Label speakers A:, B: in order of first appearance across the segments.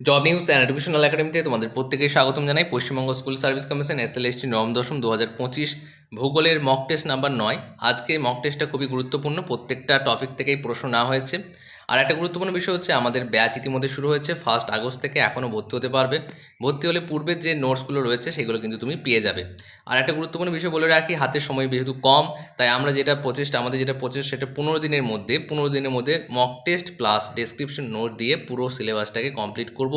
A: Job news and educational একাডেমিতে তোমাদের প্রত্যেকেই স্বাগতম জানাই। Paschimbanga school service commission S L ST নবম দশম দু হাজার পঁচিশ ভূগোলের মক টেস্ট নাম্বার নয়। আজকে মক টেস্টটা খুবই গুরুত্বপূর্ণ। প্রত্যেকটা টপিক থেকেই প্রশ্ন না হয়েছে। আর একটা গুরুত্বপূর্ণ বিষয় হচ্ছে আমাদের ব্যাচ ইতিমধ্যে শুরু হয়েছে ফার্স্ট আগস্ট থেকে এখনও ভর্তি হতে পারবে। ভর্তি হলে পূর্বের যে নোটসগুলো রয়েছে সেগুলো কিন্তু তুমি পেয়ে যাবে। আর একটা গুরুত্বপূর্ণ বিষয় বলে রাখি, হাতের সময় যেহেতু কম, তাই আমরা যেটা প্রচেষ্টা আমাদের যেটা প্রচেষ্টা সেটা পনেরো দিনের মধ্যে, পনেরো দিনের মধ্যে mock test plus description note দিয়ে পুরো সিলেবাসটাকে কমপ্লিট করব।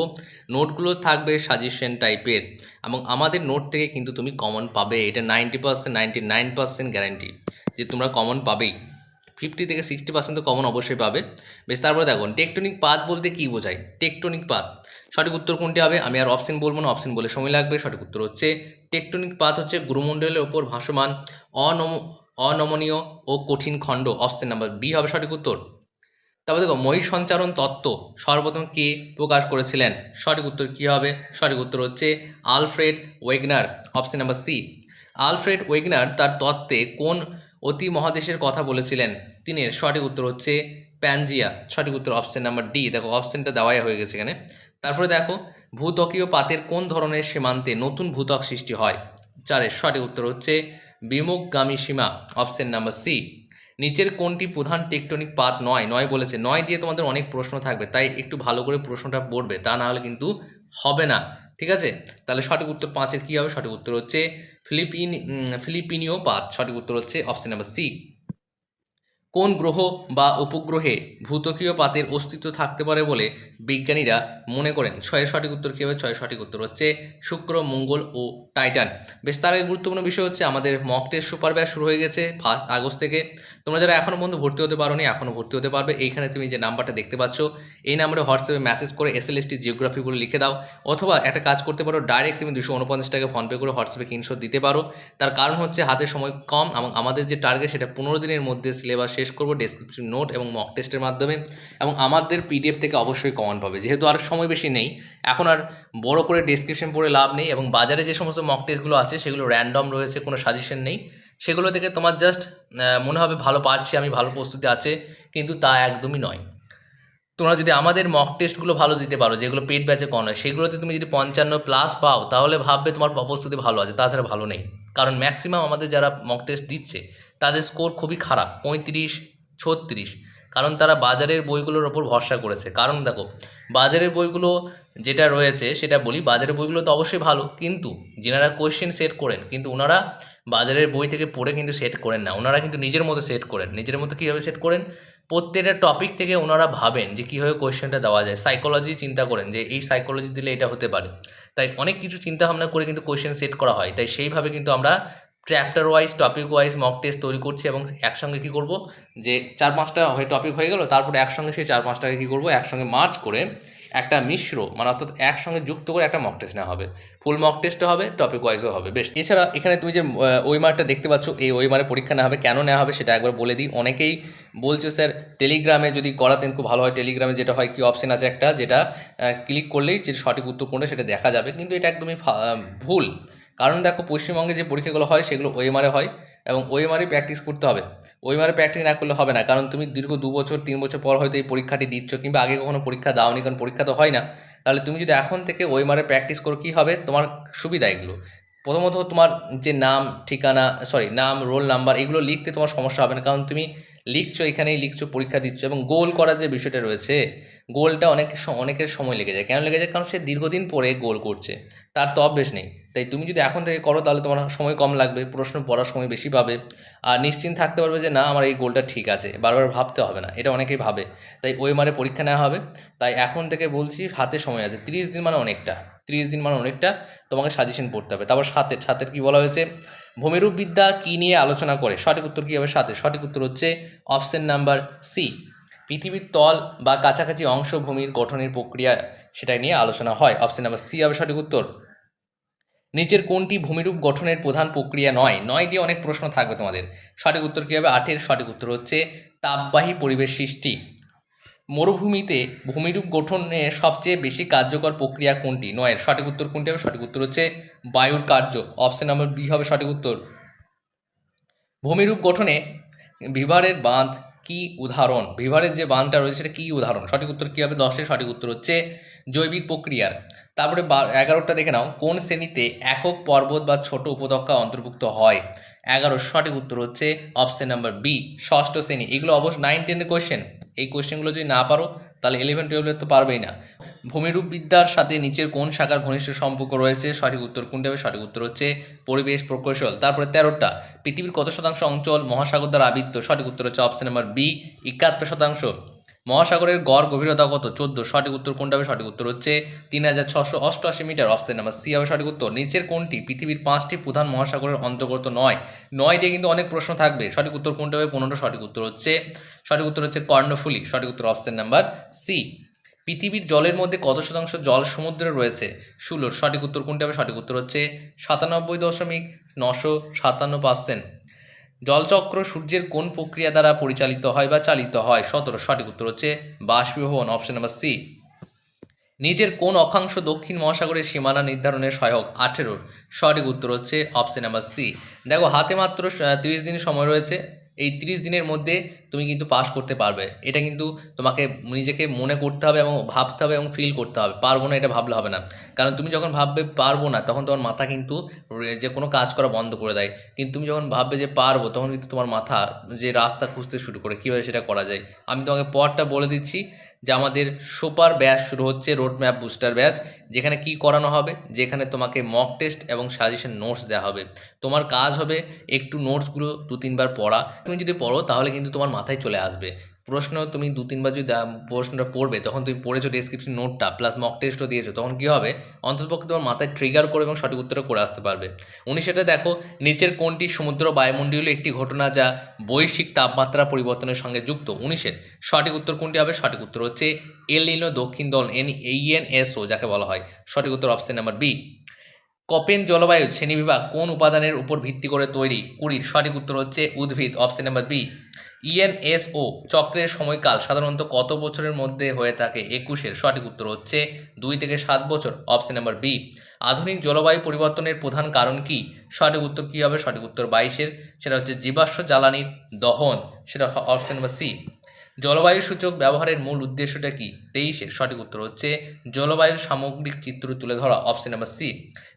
A: নোটগুলো থাকবে সাজেশন টাইপের এবং আমাদের নোট থেকে কিন্তু তুমি কমন পাবে, এটা ninety percent ninety nine percent guarantee যে তোমরা কমন পাবেই। ফিফটি থেকে সিক্সটি পার্সেন্ট তো কমন অবশ্যই পাবে। বেশ, তারপরে দেখুন টেকটনিক পাত বলতে কী বোঝায়? টেকটনিক পাত। সঠিক উত্তর কোনটি হবে? আমি আর অপশন বলব না অপশন বলে সময় লাগবে। সঠিক উত্তর হচ্ছে টেকটনিক পাত হচ্ছে গুরুমণ্ডলের ওপর ভাসমান, অনম, অনমনীয় ও কঠিন খণ্ড। অপশন নাম্বার বি হবে সঠিক উত্তর। তারপর দেখো ময়ূর সঞ্চারণ তত্ত্ব সর্বপ্রথম কে প্রকাশ করেছিলেন? সঠিক উত্তর কী হবে? সঠিক উত্তর হচ্ছে Alfred Wegener. Option number C Alfred Wegener তার তত্ত্বে কোন অতি মহাদেশের কথা বলেছিলেন? তিনি এর সঠিক উত্তর হচ্ছে প্যানজিয়া। সঠিক উত্তর অপশান নাম্বার ডি দেখো অপশানটা দেওয়াই হয়ে গেছে এখানে। তারপরে দেখো, ভূত্বকীয় পাতের কোন ধরনের সীমান্তে নতুন ভূত্বক সৃষ্টি হয়? চারের সঠিক উত্তর হচ্ছে বিমুখগামী সীমা অপশান নাম্বার সি নিচের কোনটি প্রধান টেকটনিক পাত? নয়। নয় বলেছে। নয় দিয়ে তোমাদের অনেক প্রশ্ন থাকবে, তাই একটু ভালো করে প্রশ্নটা পড়বে, তা না হলে কিন্তু হবে না। ঠিক আছে? তাহলে সঠিক উত্তর পাঁচের কী হবে? সঠিক উত্তর হচ্ছে ফিলিপিন ফিলিপিনীয় পাত। সঠিক উত্তর হচ্ছে অপশন নাম্বার সি কোন গ্রহ বা উপগ্রহে ভূতকীয় পাতের অস্তিত্ব থাকতে পারে বলে বিজ্ঞানীরা মনে করেন? ছয়ের সঠিক উত্তর কী হবে? ছয়ের সঠিক উত্তর হচ্ছে শুক্র, মঙ্গল ও টাইটান। বেশ, তার গুরুত্বপূর্ণ বিষয় হচ্ছে আমাদের মকটের টেস্ট সুপার শুরু হয়ে গেছে ফার্স্ট আগস্ট থেকে। তোমরা যারা এখনও পর্যন্ত ভর্তি হতে পারো নি এখনও ভর্তি হতে পারবে। এইখানে তুমি যে নাম্বারটা দেখতে পাচ্ছ, এই নাম্বারে হোয়াটসঅ্যাপে মেসেজ করে S L S T geography লিখে দাও। অথবা একটা কাজ করতে পারো ডাইরেক্ট তুমি দুশো উনপঞ্চাশ টাকা ফোনপে করে হোয়াটসঅ্যাপে কিনশো দিতে পারো। তার কারণ হচ্ছে হাতে সময় কম এবং আমাদের যে টার্গেট সেটা পনেরো দিনের মধ্যে সিলেবাস শেষ করব ডেসক্রিপশন নোট এবং মক টেস্টের মাধ্যমে। এবং আমাদের পিডিএফ থেকে অবশ্যই কমন পাবে। যেহেতু আর সময় বেশি নেই, এখন আর বড় করে ডেসক্রিপশন পড়ে লাভ নেই এবং বাজারে যে সমস্ত মক টেস্টগুলো আছে, সেগুলো র্যান্ডম রয়েছে, কোনো সাজেশন নেই। সেগুলো থেকে তোমার জাস্ট মনে হবে ভালো পারছি, আমি ভালো প্রস্তুতি আছে, কিন্তু তা একদমই নয়। তোমরা যদি আমাদের মক টেস্টগুলো ভালো দিতে পারো, যেগুলো পেট ব্যাচে কম হয় সেগুলোতে তুমি যদি পঞ্চান্ন প্লাস পাও, তাহলে ভাববে তোমার প্রস্তুতি ভালো আছে, তাছাড়া ভালো নেই। কারণ ম্যাক্সিমাম আমাদের যারা মক টেস্ট দিচ্ছে, তাদের স্কোর খুবই খারাপ, পঁয়ত্রিশ, ছত্রিশ। কারণ তারা বাজারের বইগুলোর ওপর ভরসা করেছে। কারণ দেখো, বাজারের বইগুলো যেটা রয়েছে সেটা বলি, বাজারের বইগুলো তো অবশ্যই ভালো, কিন্তু যেনারা কোয়েশ্চেন সেট করেন, কিন্তু ওনারা বাজারের বই থেকে পড়ে কিন্তু সেট করেন না। ওনারা কিন্তু নিজের মতো সেট করেন। নিজের মতো কীভাবে সেট করেন? প্রত্যেকটা টপিক থেকে ওনারা ভাবেন যে কীভাবে কোয়েশ্চেনটা দেওয়া যায়। সাইকোলজি চিন্তা করেন যে এই সাইকোলজি দিলে এটা হতে পারে। তাই অনেক কিছু চিন্তা ভাবনা করে কিন্তু কোয়েশ্চেন সেট করা হয়। তাই সেইভাবে কিন্তু আমরা chapter wise topic wise mock test তৈরি করছি এবং একসঙ্গে কী করব? যে চার পাঁচটা হয়ে টপিক হয়ে গেল, তারপরে একসঙ্গে সেই চার পাঁচটাকে কী করব? একসঙ্গে মার্চ করে একটা মিশ্র মানে অর্থাৎ একসঙ্গে যুক্ত করে একটা মক টেস্ট নেওয়া হবে। ফুল মক টেস্টও হবে টপিক ওয়াইজও হবে। বেশ, এছাড়া এখানে তুমি যে ওই মার্কটা দেখতে পাচ্ছ, এই ওই মারে পরীক্ষা নেওয়া হবে, কেন নেওয়া হবে সেটা একবার বলে দিই। অনেকেই বলছে, স্যার টেলিগ্রামে যদি করাতেন খুব ভালো হয়। টেলিগ্রামে যেটা হয়, কি অপশন আছে একটা? যেটা ক্লিক করলেই যে সঠিক উত্তর কোনটা সেটা দেখা যাবে। কিন্তু এটা একদমই ভুল। কারণ দেখো, পশ্চিমবঙ্গে যে পরীক্ষাগুলো হয়, সেগুলো ওএমআরে হয়। এবং ওএমআরে প্র্যাকটিস করতে হবে। ওএমআরে প্র্যাকটিস না করলে হবে না। কারণ তুমি দীর্ঘ দু বছর, তিন বছর পর হয়তো এই পরীক্ষাটি দিচ্ছ কিংবা আগে কখনো পরীক্ষা দাওনি, কারণ পরীক্ষা তো হয় না। তাহলে তুমি যদি এখন থেকে ওএমআরে প্র্যাকটিস করো, কী হবে? তোমার সুবিধা এগুলো। প্রথমত তোমার যে নাম, ঠিকানা সরি নাম রোল নাম্বার এগুলো লিখতে তোমার সমস্যা হবে না। কারণ তুমি লিখছো, এখানেই লিখছো, পরীক্ষা দিচ্ছ এবং গোল করার যে বিষয়টা রয়েছে গোলটা অনেক অনেকের সময় লেগে যায়। কেন লেগে যায়? কারণ সে দীর্ঘদিন পরে গোল করছে। তার তো অভ্যেস নেই। তাই তুমি যদি এখন থেকে করো, তাহলে তোমার সময় কম লাগবে, প্রশ্ন পড়ার সময় বেশি পাবে। আর নিশ্চিন্ত থাকতে পারবে যে, না, আমার এই গোলটা ঠিক আছে। বারবার ভাবতে হবে না, এটা অনেকেই ভাবে। তাই ওই মারে পরীক্ষা নেওয়া হবে। তাই এখন থেকে বলছি, হাতে সময় আছে। তিরিশ দিন মানে অনেকটা। তিরিশ দিন মানে অনেকটা তোমাকে সাজেশন পড়তে হবে। তারপর সাথে সাতের কী বলা হয়েছে? ভূমিরূপ বিদ্যা কী নিয়ে আলোচনা করে? সঠিক উত্তর কী হবে সাথে সঠিক উত্তর হচ্ছে অপশন নাম্বার সি পৃথিবীর তল বা কাছাকাছি অংশ ভূমির গঠনের প্রক্রিয়া সেটা নিয়ে আলোচনা হয়। অপশন নাম্বার সি হবে সঠিক উত্তর। নিচের কোনটি ভূমিরূপ গঠনের প্রধান প্রক্রিয়া নয়? নয় দিয়ে অনেক প্রশ্ন থাকবে তোমাদের। সঠিক উত্তর কী হবে? আটের সঠিক উত্তর হচ্ছে তাপবাহী পরিবেশ সৃষ্টি। মরুভূমিতে ভূমিরূপ গঠনে সবচেয়ে বেশি কার্যকর প্রক্রিয়া কোনটি? নয়ের সঠিক উত্তর কোনটি হবে? সঠিক উত্তর হচ্ছে বায়ুর কার্য। অপশন নাম্বার বি হবে সঠিক উত্তর। ভূমিরূপ গঠনে ভিভারের বাঁধ কি উদাহরণ? ভিভারের যে বানটা রয়েছে সেটা কি উদাহরণ? সঠিক উত্তর কী হবে? দশের সঠিক উত্তর হচ্ছে জৈবিক প্রক্রিয়ার। তারপরে এগারোটা দেখে নাও। কোন শ্রেণীতে একক পর্বত বা ছোট উপত্যকা অন্তর্ভুক্ত হয়? এগারো সঠিক উত্তর হচ্ছে অপশন নাম্বার বি ষষ্ঠ শ্রেণি। এগুলো অবশ্য নাইন টেনের কোয়েশ্চেন এই কোয়েশ্চেনগুলো যদি না পারো, তাহলে ইলেভেন টুয়েলভে তো পারবেই না। ভূমিরূপ বিদ্যার সাথে নিচের কোন শাখার ঘনিষ্ঠ সম্পর্ক রয়েছে? সঠিক উত্তর কোনটা হবে? সঠিক উত্তর হচ্ছে পরিবেশ প্রকৌশল। তারপরে তেরোটা, পৃথিবীর কত শতাংশ অঞ্চল মহাসাগর দ্বারা আবৃত্ত সঠিক উত্তর হচ্ছে অপশন নাম্বার বি একাত্তর শতাংশ। মহাসাগরের গড় গভীরতা কত? চোদ্দ। সঠিক উত্তর কোনটা হবে? সঠিক উত্তর হচ্ছে তিন হাজার ছশো অষ্টআশি মিটার। অপশন নাম্বার সি হবে সঠিক উত্তর। নিচের কোনটি? পৃথিবীর পাঁচটি প্রধান মহাসাগরের অন্তর্গত নয়। নয় দিয়ে কিন্তু অনেক প্রশ্ন থাকবে। সঠিক উত্তর কোনটা হবে? পনেরো। সঠিক উত্তর হচ্ছে, সঠিক উত্তর হচ্ছে কর্ণফুলি। সঠিক উত্তর অপশন নাম্বার সি। পৃথিবীর জলের মধ্যে কত শতাংশ জল সমুদ্রে রয়েছে? ষোলোর সঠিক উত্তর কোনটা হবে? সঠিক উত্তর হচ্ছে সাতানব্বই দশমিক নশো সাতান্ন পার্সেন্ট। জলচক্র সূর্যের কোন প্রক্রিয়া দ্বারা পরিচালিত হয় বা চালিত হয়? সতেরো, সঠিক উত্তর হচ্ছে বাষ্পীভবন অপশন নাম্বার সি নিজের কোন অক্ষাংশ দক্ষিণ মহাসাগরের সীমানা নির্ধারণের সহায়ক? আঠেরোর সঠিক উত্তর হচ্ছে অপশন নাম্বার সি দেখো, হাতে মাত্র তিরিশ দিন সময় রয়েছে। এই তিরিশ দিনের মধ্যে তুমি কিন্তু পাস করতে পারবে। এটা কিন্তু তোমাকে নিজেকে মনে করতে হবে এবং ভাবতে হবে এবং ফিল করতে হবে। পারব না এটা ভাবলে হবে না। কারণ তুমি যখন ভাববে পারব না, তখন তোমার মাথা কিন্তু যে কোনো কাজ করা বন্ধ করে দেয়। কিন্তু তুমি যখন ভাববে যে পারব, তখন কিন্তু তোমার মাথা যে রাস্তা খুঁজতে শুরু করে, কীভাবে সেটা করা যায়? আমি তোমাকে পরটা বলে দিচ্ছি। যে আমাদের সুপার ব্যাচ শুরু হচ্ছে রোড ম্যাপ বুস্টার ব্যাচ। যেখানে কি করানো হবে? যেখানে তোমাকে মক টেস্ট এবং সাজেশন নোটস দেওয়া হবে। তোমার কাজ হবে একটু নোটসগুলো দু তিনবার পড়া। তুমি যদি পড়ো, তাহলে কিন্তু তোমার মাথায় চলে আসবে। প্রশ্ন তুমি দু তিনবার যদি প্রশ্নটা পড়বে, তখন তুমি পড়েছো ডেসক্রিপশন নোটটা প্লাস মক টেস্টও দিয়েছ, তখন কী হবে? অন্ততপক্ষে তোমার মাথায় ট্রিগার করে এবং সঠিক উত্তরটা করে আসতে পারবে। উনি সেটা দেখো, নিচের কোনটি সমুদ্র বায়ুমণ্ডলীয় একটি ঘটনা যা বৈশ্বিক তাপমাত্রা পরিবর্তনের সঙ্গে যুক্ত? উনিশের সঠিক উত্তর কোনটি হবে? সঠিক উত্তর হচ্ছে এল নিনো দক্ষিণ দল এন এইএন এসও যাকে বলা হয়। সঠিক উত্তর অপশন নাম্বার বি কপেন জলবায়ু শ্রেণীবিভাগ কোন উপাদানের উপর ভিত্তি করে তৈরি? কুড়ির, সঠিক উত্তর হচ্ছে উদ্ভিদ অপশন নাম্বার বি ইএনএসও চক্রের সময়কাল সাধারণত কত বছরের মধ্যে হয়ে থাকে? একুশের সঠিক উত্তর হচ্ছে দুই থেকে সাত বছর। অপশন নাম্বার বি, আধুনিক জলবায়ু পরিবর্তনের প্রধান কারণ কি? সঠিক উত্তর কী হবে? সঠিক উত্তর বাইশের। সেটা হচ্ছে জীবাশ্ম জ্বালানির দহন। সেটা অপশন নাম্বার সি, জলবায়ু সূচক ব্যবহারের মূল উদ্দেশ্যটা কি? তেইশের সঠিক উত্তর হচ্ছে জলবায়ুর সামগ্রিক চিত্র তুলে ধরা। অপশন নাম্বার সি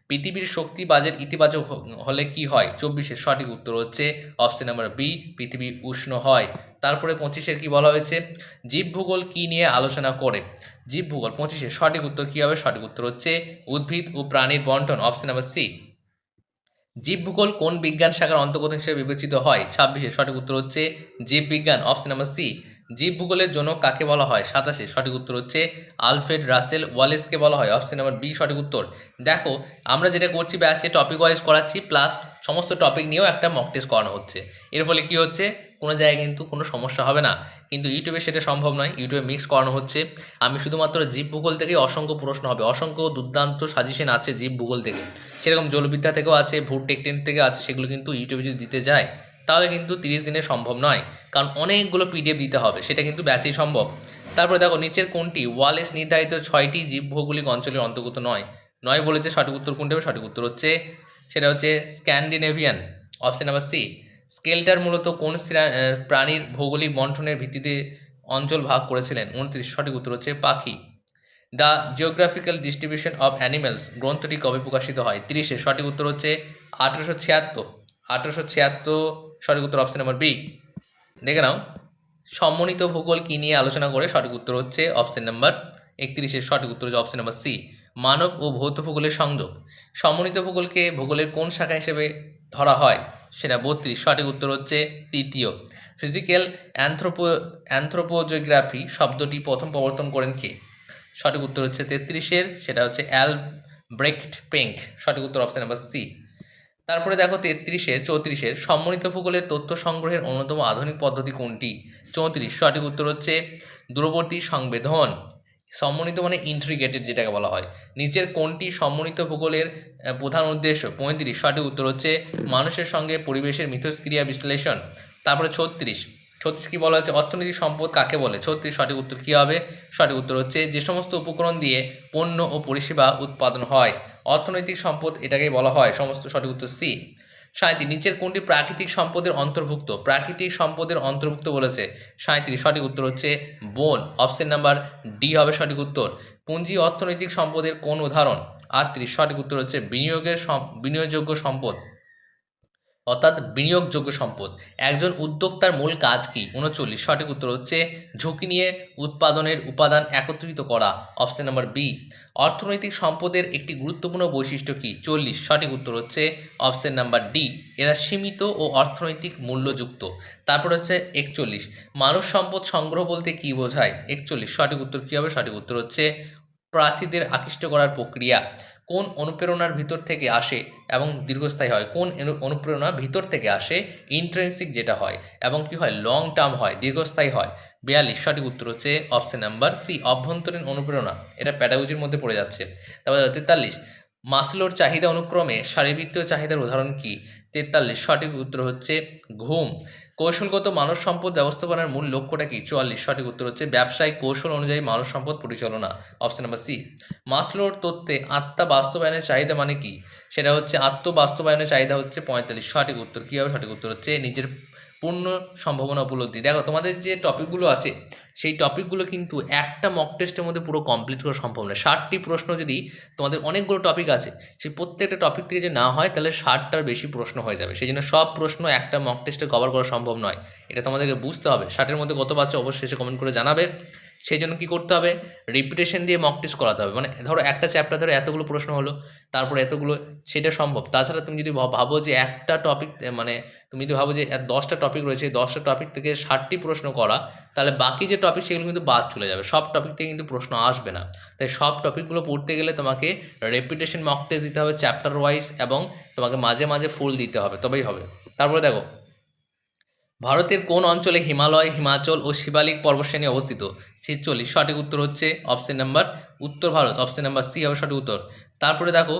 A: পৃথিবীর শক্তি বাজেট ইতিবাচক হলে কি হয়? চব্বিশের সঠিক উত্তর হচ্ছে অপশন নাম্বার বি পৃথিবী উষ্ণ হয়। তারপরে পঁচিশের কি বলা হয়েছে? জীব ভূগোল কি নিয়ে আলোচনা করে? জীব ভূগোল, পঁচিশের সঠিক উত্তর কী হবে? সঠিক উত্তর হচ্ছে উদ্ভিদ ও প্রাণীর বন্টন অপশন নাম্বার সি জীবভূগোল কোন বিজ্ঞান শাখার অন্তর্গত হিসেবে বিবেচিত হয়? ছাব্বিশে সঠিক উত্তর হচ্ছে জীববিজ্ঞান অপশন নাম্বার সি জীবভূগোলের জন্য কাকে বলা হয়? সাতাশে। সঠিক উত্তর হচ্ছে আলফ্রেড রাসেল ওয়ালেসকে বলা হয়। অপশন নাম্বার বি, সঠিক উত্তর। দেখো, আমরা যেটা করছি ব্যাচে টপিক ওয়াইজ করাচ্ছি প্লাস সমস্ত টপিক নিয়েও একটা মক টেস্ট করানো হচ্ছে। এর ফলে কি হচ্ছে? কোনো জায়গায় কিন্তু কোনো সমস্যা হবে না। কিন্তু ইউটিউবে সেটা সম্ভব নয়। ইউটিউবে মিক্স করানো হচ্ছে। আমি শুধুমাত্র জীব ভূগোল থেকেই অসংখ্য প্রশ্ন হবে। অসংখ্য দুর্দান্ত সাজেশন আছে জীব ভূগোল থেকে। সেরকম জলবিদ্যা থেকেও আছে ভূ টেকটেন থেকে আছে, সেগুলো কিন্তু ইউটিউবে যদি দিতে যায় তাহলে কিন্তু তিরিশ দিনে সম্ভব নয়। কারণ অনেকগুলো পিডিএফ দিতে হবে, সেটা কিন্তু ব্যাচেই সম্ভব। তারপরে দেখো, নিচের কোনটি? ওয়ালেস নির্ধারিত ছয়টি জীব ভৌগোলিক অঞ্চলের অন্তর্গত নয়। নয় বলেছে সঠিক উত্তর কোনটা হবে? সঠিক উত্তর হচ্ছে, সেটা হচ্ছে স্ক্যান্ডিনেভিয়ান অপশন নাম্বার সি স্কেলটার মূলত কোন প্রাণীর ভৌগোলিক বন্টনের ভিত্তিতে অঞ্চল ভাগ করেছিলেন? উনত্রিশ। সঠিক উত্তর হচ্ছে পাখি। The geographical distribution of animals, গ্রন্থটি কবে প্রকাশিত হয়? তিরিশে। সঠিক উত্তর হচ্ছে আঠেরোশো ছিয়াত্তর। আঠেরোশো ছিয়াত্তর সঠিক উত্তর অপশন নাম্বার বি দেখে নাও সম্মানিত ভূগোল কী নিয়ে আলোচনা করে সঠিক উত্তর হচ্ছে অপশন নাম্বার একত্রিশের সঠিক উত্তর হচ্ছে অপশন নাম্বার সি মানব ও ভৌত ভূগোলের সংযোগ। সম্মানিত ভূগোলকে ভূগোলের কোন শাখা হিসেবে ধরা হয়? সেটা বত্রিশ, সঠিক উত্তর হচ্ছে তৃতীয়। ফিজিক্যাল অ্যান্থ্রোপো অ্যান্থ্রোপোজিওগ্রাফি শব্দটি প্রথম প্রবর্তন করেন কে? সঠিক উত্তর হচ্ছে তেত্রিশের, সেটা হচ্ছে অ্যাল ব্রেকট পেঙ্ক। সঠিক উত্তর অপশন নাম্বার সি তারপরে দেখো তেত্রিশের, চৌত্রিশের সম্মানিত ভূগোলের তথ্য সংগ্রহের অন্যতম আধুনিক পদ্ধতি কোনটি? চৌত্রিশ, সঠিক উত্তর হচ্ছে দূরবর্তী সংবেদন। সম্মানিত মানে ইন্ট্রিগেটেড যেটাকে বলা হয়। নিচের কোনটি সম্মানিত ভূগোলের প্রধান উদ্দেশ্য? পঁয়ত্রিশ, সঠিক উত্তর হচ্ছে মানুষের সঙ্গে পরিবেশের মিথস্ক্রিয়া বিশ্লেষণ। তারপরে ছত্রিশ ছত্রিশ কি বলা হচ্ছে অর্থনৈতিক সম্পদ কাকে বলে? ছত্রিশ, সঠিক উত্তর কী হবে? সঠিক উত্তর হচ্ছে যে সমস্ত উপকরণ দিয়ে পণ্য ও পরিষেবা উৎপাদন হয়। অর্থনৈতিক সম্পদ এটাকেই বলা হয়, সমস্ত সঠিক উত্তর সি। সাঁত্রিশ নিচের কোনটি প্রাকৃতিক সম্পদের অন্তর্ভুক্ত? প্রাকৃতিক সম্পদের অন্তর্ভুক্ত বলেছে সাঁত্রিশ সঠিক উত্তর হচ্ছে বোন। অপশন নাম্বার ডি হবে সঠিক উত্তর। পুঁজি অর্থনৈতিক সম্পদের কোন উদাহরণ? আটত্রিশ, সঠিক উত্তর হচ্ছে বিনিয়োগের বিনিয়োগযোগ্য সম্পদ। অর্থাৎ বিনিয়োগযোগ্য সম্পদ। একজন উদ্যোক্তার মূল কাজ কি? উনচল্লিশ। সঠিক উত্তর হচ্ছে ঝুঁকি নিয়ে উৎপাদনের উপাদান একত্রিত করা। অপশন নাম্বার বি, অর্থনৈতিক সম্পদের একটি গুরুত্বপূর্ণ বৈশিষ্ট্য কি? চল্লিশ। সঠিক উত্তর হচ্ছে অপশন নাম্বার ডি, এরা সীমিত ও অর্থনৈতিক মূল্যযুক্ত। তারপর হচ্ছে একচল্লিশ। মানব সম্পদ সংগ্রহ বলতে কি বোঝায়? একচল্লিশ। সঠিক উত্তর কী হবে? সঠিক উত্তর হচ্ছে প্রার্থীদের আকৃষ্ট করার প্রক্রিয়া। কোন অনুপ্রেরণার ভিতর থেকে আসে এবং দীর্ঘস্থায়ী হয়? কোন অনু- অনুপ্রেরণা ভিতর থেকে আসে? ইন্ট্রেন্সিক যেটা হয় এবং কি হয়? লং টার্ম হয়, দীর্ঘস্থায়ী হয়। বিয়াল্লিশ, সঠিক উত্তর হচ্ছে অপশন নাম্বার সি অভ্যন্তরীণ অনুপ্রেরণা। এটা প্যাডাগোজির মধ্যে পড়ে যাচ্ছে। তারপরে তেতাল্লিশ, মাসলোর চাহিদা অনুক্রমে শারীরবৃত্তীয় চাহিদার উদাহরণ কি? তেতাল্লিশ, সঠিক উত্তর হচ্ছে ঘুম। কৌশলগত মানব সম্পদ ব্যবস্থাপনার মূল লক্ষ্যটা কি? চুয়াল্লিশ। সঠিক উত্তর হচ্ছে ব্যবসায়িক কৌশল অনুযায়ী মানব সম্পদ পরিচালনা। অপশন নাম্বার সি মাসলোর তত্ত্বে আত্মা বাস্তবায়নের চাহিদা মানে কি? সেটা হচ্ছে আত্ম বাস্তবায়নের চাহিদা হচ্ছে পঁয়তাল্লিশ। সঠিক উত্তর কী হবে? সঠিক উত্তর হচ্ছে নিজের পূর্ণ সম্ভাবনা উপলব্ধি। দেখো, তোমাদের যে টপিকগুলো আছে, সেই টপিকগুলো কিন্তু একটা মক টেস্টের মধ্যে পুরো কমপ্লিট করা সম্ভব নয়। ষাটটি প্রশ্ন যদি তোমাদের অনেকগুলো টপিক আছে, সেই প্রত্যেকটা টপিক থেকে যে না হয়, তাহলে ষাটটার বেশি প্রশ্ন হয়ে যাবে। সেই জন্য সব প্রশ্ন একটা মক টেস্টে কভার করা সম্ভব নয়। এটা তোমাদেরকে বুঝতে হবে। ষাটের মধ্যে কত বাচ্চা অবশ্যই কমেন্ট করে জানাবে। সেই জন্য কী করতে হবে? রিপিটেশন দিয়ে মক টেস্ট করাতে হবে। মানে ধরো একটা চ্যাপ্টার ধরে এতগুলো প্রশ্ন হলো, তারপরে এতগুলো সেটা সম্ভব। তাছাড়া তুমি যদি ভাব- যে একটা টপিক মানে তুমি যদি ভাবো যে দশটা টপিক রয়েছে দশটা টপিক থেকে ষাটটি প্রশ্ন করা, তাহলে বাকি যে টপিক সেগুলো কিন্তু বাদ চলে যাবে। সব টপিক থেকে কিন্তু প্রশ্ন আসবে না। তাই সব টপিকগুলো পড়তে গেলে তোমাকে রেপিটেশন মক টেস্ট দিতে হবে চ্যাপ্টার ওয়াইজ এবং তোমাকে মাঝে মাঝে ফুল দিতে হবে। তবেই হবে। তারপরে দেখো ভারতের কোন অঞ্চলে হিমালয়, হিমাচল ও শিবালিক পর্বশ্রেণী অবস্থিত? ছিচল্লিশ সঠিক উত্তর হচ্ছে অপশন নাম্বার উত্তর ভারত অপশন নাম্বার সি হবে সঠিক উত্তর। তারপরে দেখো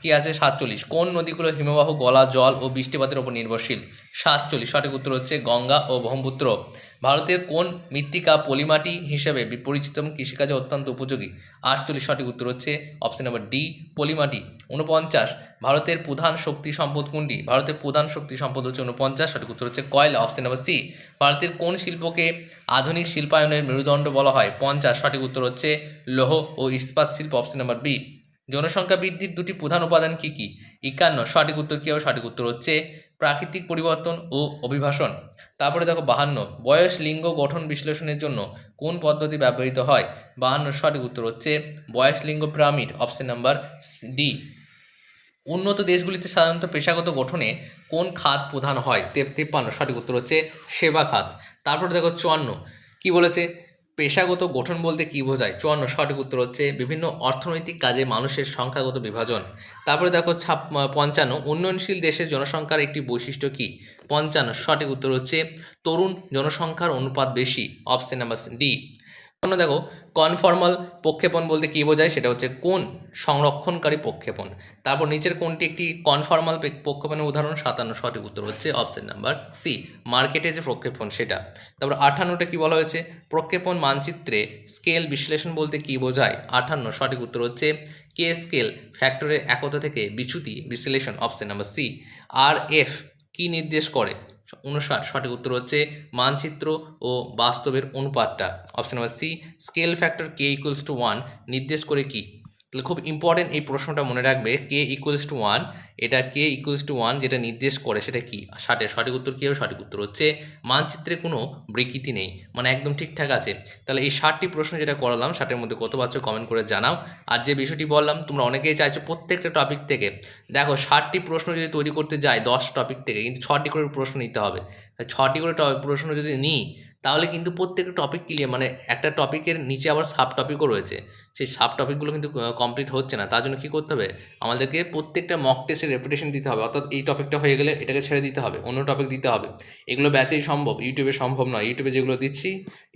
A: কি আছে? সাতচল্লিশ। কোন নদীগুলো হিমবাহ, গলা, জল ও বৃষ্টিপাতের উপর নির্ভরশীল? সাতচল্লিশ। সঠিক উত্তর হচ্ছে গঙ্গা ও ব্রহ্মপুত্র। ভারতের কোন মৃত্তিকা পলিমাটি হিসেবে পরিচিত কৃষিকাজে অত্যন্ত উপযোগী? আটচল্লিশ সঠিক উত্তর হচ্ছে অপশন নাম্বার ডি পলিমাটি। উনপঞ্চাশ ভারতের প্রধান শক্তি সম্পদ কোনটি? ভারতের প্রধান শক্তি সম্পদ হচ্ছে উনপঞ্চাশ সঠিক উত্তর হচ্ছে কয়লা। অপশন নাম্বার সি ভারতের কোন শিল্পকে আধুনিক শিল্পায়নের মেরুদণ্ড বলা হয়? পঞ্চাশ, সঠিক উত্তর হচ্ছে লৌহ ও ইস্পাত শিল্প। অপশন নাম্বার বি জনসংখ্যা বৃদ্ধির দুটি প্রধান উপাদান কী কী? একান্ন, সঠিক উত্তর কী হবে? সঠিক উত্তর হচ্ছে প্রাকৃতিক পরিবর্তন ও অভিবাসন। তারপরে দেখো বাহান্ন, বয়স, লিঙ্গ গঠন বিশ্লেষণের জন্য কোন পদ্ধতি ব্যবহৃত হয়? বাহান্ন সঠিক উত্তর হচ্ছে বয়স, লিঙ্গ পিরামিড, অপশন নাম্বার ডি। উন্নত দেশগুলিতে সাধারণত পেশাগত গঠনে কোন খাত প্রধান হয়? তিপ্পান্ন সঠিক উত্তর হচ্ছে সেবা খাত। তারপরে দেখো চুয়ান্ন, কি বলেছে? পেশাগত গঠন বলতে কী বোঝায়? চুয়ান্ন, সঠিক উত্তর হচ্ছে বিভিন্ন অর্থনৈতিক কাজে মানুষের সংখ্যাগত বিভাজন। তারপরে দেখো ছাপ পঞ্চান্ন, উন্নয়নশীল দেশের জনসংখ্যার একটি বৈশিষ্ট্য কী? পঞ্চান্ন, সঠিক উত্তর হচ্ছে তরুণ জনসংখ্যার অনুপাত বেশি অপশন নাম্বার ডি অন্য দেখো কনফর্মাল প্রক্ষেপণ বলতে কী বোঝায়? সেটা হচ্ছে কোন সংরক্ষণকারী প্রক্ষেপণ। তারপর নিচের কোনটি একটি কনফর্মাল প্রক্ষেপণের উদাহরণ, সাতান্ন, সঠিক উত্তর হচ্ছে অপশন নাম্বার সি মার্কেটে যে প্রক্ষেপণ সেটা। তারপর আঠান্নটা কি বলা হয়েছে? প্রক্ষেপণ মানচিত্রে স্কেল বিশ্লেষণ বলতে কী বোঝায়? আঠান্ন, সঠিক উত্তর হচ্ছে কে স্কেল ফ্যাক্টরের একতা থেকে বিচ্যুতি বিশ্লেষণ option number C R F কী নির্দেশ করে? উনষাট, সঠিক উত্তর হচ্ছে মানচিত্র ও বাস্তবের অনুপাতটা। Option number C scale factor K equals to one নির্দেশ করে কি? তাহলে খুব ইম্পর্টেন্ট এই প্রশ্নটা মনে রাখবে কে ইকুয়ালস টু ওয়ান এটা কে ইকুয়ালস টু ওয়ান যেটা নির্দেশ করে সেটা কি? ষাটের সঠিক উত্তর কী হবে? সঠিক উত্তর হচ্ছে মানচিত্রে কোনো বিকৃতি নেই মানে একদম ঠিকঠাক আছে। তাহলে এই ষাটটি প্রশ্ন যেটা করালাম, ষাটের মধ্যে কত পাচ্ছ কমেন্ট করে জানাও। আর যে বিষয়টি বললাম, তোমরা অনেকেই চাইছো প্রত্যেকটা টপিক থেকে। দেখো, ষাটটি প্রশ্ন যদি তৈরি করতে যাই দশ টপিক থেকে, কিন্তু ছটি করে প্রশ্ন নিতে হবে। ছটি করে প্রশ্ন যদি নিই, তাহলে কিন্তু প্রত্যেকটা টপিক ক্লিয়ার মানে একটা টপিকের নিচে আবার সাব টপিকও রয়েছে। সেই সাব টপিকগুলো কিন্তু কমপ্লিট হচ্ছে না। তার জন্য কী করতে হবে? আমাদেরকে প্রত্যেকটা মক টেস্টের রেপুটেশন দিতে হবে। অর্থাৎ এই টপিকটা হয়ে গেলে এটাকে ছেড়ে দিতে হবে। অন্য টপিক দিতে হবে। এগুলো ব্যাচেই সম্ভব। ইউটিউবে সম্ভব নয়। ইউটিউবে যেগুলো দিচ্ছি,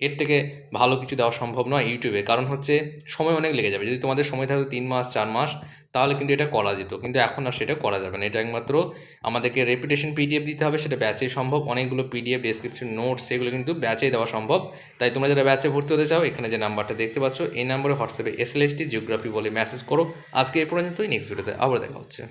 A: এর থেকে ভালো কিছু দেওয়া সম্ভব নয় ইউটিউবে কারণ হচ্ছে, সময় অনেক লেগে যাবে। যদি তোমাদের সময় থাকতো তিন মাস, চার মাস, তাহলে কিন্তু এটা করা যেত। কিন্তু এখন আর সেটা করা যাবে না। এটা একমাত্র আমাদেরকে রেপুটেশন পিডিএফ দিতে হবে। সেটা ব্যাচেই সম্ভব। অনেকগুলো পিডিএফ ডেসক্রিপশন নোটস সেগুলো কিন্তু ব্যাচেই দেওয়া সম্ভব। তাই তোমরা যারা ব্যাচে ভর্তি হতে চাও, এখানে যে নাম্বারটা দেখতে পাচ্ছ, এই নাম্বারে হোয়াটসঅ্যাপে এসএলএসটি জিওগ্রাফি বলে মেসেজ করো। আজকে এই পর্যন্তই নেক্সট ভিডিওতে আবার দেখা হচ্ছে।